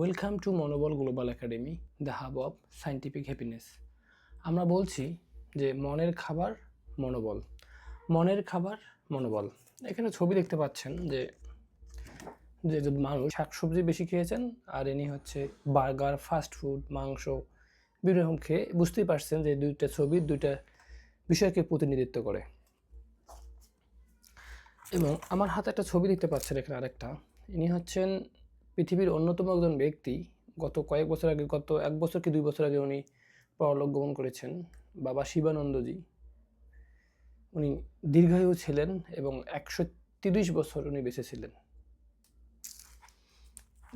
Welcome to Monobal global academy the hub of scientific happiness আমরা বলছি যে মনের খাবার মনোবল। মনের খাবার মনোবল। এখানে ছবি দেখতে পাচ্ছেন যে যে মানুষ শাকসবজি বেশি খেয়েছেন, আর ইনি হচ্ছে বার্গার, ফাস্ট ফুড, মাংস বিভিন্ন রকম খেয়ে বুঝতেই পারছেন যে দুইটা ছবি দুইটা বিষয়কে প্রতিনিধিত্ব করে। এবং আমার হাতে একটা ছবি দেখতে পাচ্ছেন এখানে আরেকটা। ইনি হচ্ছেন পৃথিবীর অন্যতম একজন ব্যক্তি গত কয়েক বছর আগে, গত এক বছর কি দুই বছর আগে উনি পরলোক গমন করেছেন, বাবা শিবানন্দজি। উনি দীর্ঘায়ু ছিলেন এবং একশো তিরিশ বছর উনি বেঁচে ছিলেন।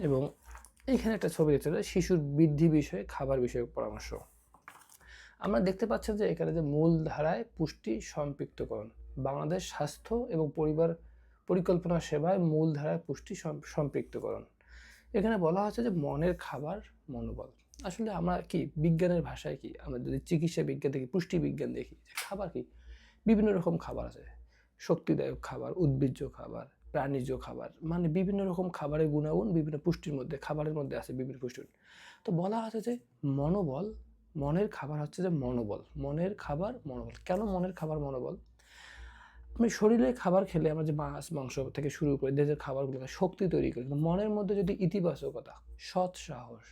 এবং এইখানে একটা ছবি দেখতে শিশুর বৃদ্ধি বিষয়ে, খাবার বিষয়ক পরামর্শ। আমরা দেখতে পাচ্ছি যে এখানে যে মূল ধারায় পুষ্টি সম্পৃক্তকরণ, বাংলাদেশ স্বাস্থ্য এবং পরিবার পরিকল্পনা সেবায় মূল ধারায় পুষ্টি সম্পৃক্তকরণ। এখানে বলা হচ্ছে যে মনের খাবার মনোবল। আসলে আমরা কি, বিজ্ঞানের ভাষায় কি? আমরা যদি চিকিৎসা বিজ্ঞান দেখি, পুষ্টি বিজ্ঞান দেখি, যে খাবার কি? বিভিন্ন রকম খাবার আছে। শক্তিদায়ক খাবার, উদ্ভিজ্জ খাবার, প্রাণীজ খাবার মানে বিভিন্ন রকম খাবারের গুণাগুণ বিভিন্ন পুষ্টির মধ্যে, খাবারের মধ্যে আছে বিভিন্ন পুষ্টির তো বলা আছে যে মনোবল, মনের খাবার হচ্ছে যে মনোবল। মনের খাবার, মনোবল। কেন মনের খাবার, মনোবল? আমি শরীরে খাবার খেলে আমরা যে মাছ, মাংস থেকে শুরু করে দেহের খাবারগুলো, শক্তি তৈরি করি। কিন্তু মনের মধ্যে যদি ইতিবাচকতা, সৎ সাহস,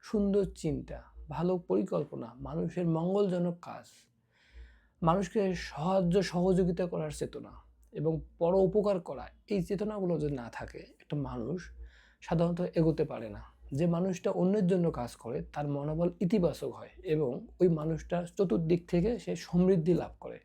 সুন্দর চিন্তা, ভালো পরিকল্পনা, মানুষের মঙ্গলজনক কাজ, মানুষকে সাহায্য, সহযোগিতা করার চেতনা এবং পর উপকার করা, এই চেতনাগুলো যদি না থাকে, একটা মানুষ সাধারণত এগোতে পারে না। যে মানুষটা অন্যের জন্য কাজ করে, তার মনোবল ইতিবাচক হয় এবং ওই মানুষটা চতুর্দিক থেকে সে সমৃদ্ধি লাভ করে।